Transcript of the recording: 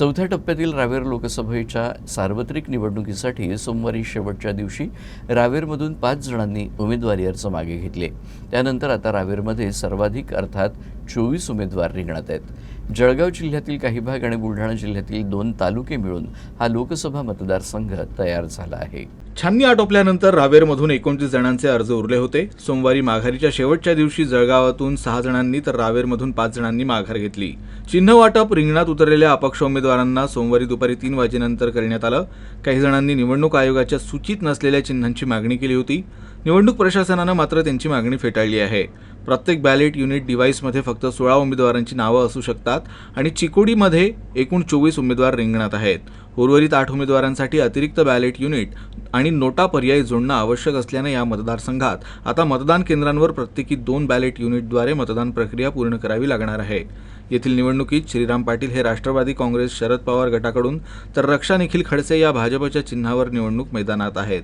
चौथ्या टप्प्यातील रावेर लोकसभेच्या सार्वत्रिक निवडणुकीसाठी सोमवारी शेवटच्या दिवशी रावेरमधून पाच जणांनी उमेदवारी अर्ज मागे घेतले. त्यानंतर आता रावेरमध्ये सर्वाधिक अर्थात चोवीस उमेदवार रिंगणात आहेत. जळगाव जिल्ह्यातील काही भाग आणि बुलढाणा जिल्ह्यातील दोन तालुके मिळून हा लोकसभा मतदारसंघ तयार झाला आहे. छाननी आटोपल्यानंतर रावेरमधून एकोणतीस जणांचे अर्ज उरले होते. सोमवारी माघारीच्या शेवटच्या दिवशी जळगावातून सहा जणांनी तर रावेरमधून पाच जणांनी माघार घेतली. चिन्ह वाटप रिंगणात उतरलेल्या अपक्ष उमेदवारांना सोमवारी दुपारी तीन वाजेनंतर करण्यात आलं. काही जणांनी निवडणूक आयोगाच्या सूचीत नसलेल्या चिन्हांची मागणी केली होती. निवडणूक प्रशासनानं मात्र त्यांची मागणी फेटाळली आहे. प्रत्येक बॅलेट युनिट डिव्हाइसमध्ये फक्त सोळा उमेदवारांची नावं असू शकतात आणि चिकोडीमध्ये एकूण चोवीस उमेदवार रिंगणात आहेत. उर्वरित आठ उमेदवारांसाठी अतिरिक्त बॅलेट युनिट आणि नोटा पर्याय जोडणं आवश्यक असल्यानं या मतदारसंघात आता मतदान केंद्रांवर प्रत्येकी दोन बॅलेट युनिटद्वारे मतदान प्रक्रिया पूर्ण करावी लागणार आहे. येथील निवडणुकीत श्रीराम पाटील हे राष्ट्रवादी काँग्रेस शरद पवार गटाकडून तर रक्षा निखिल खडसे या भाजपच्या चिन्हावर निवडणूक मैदानात आहेत.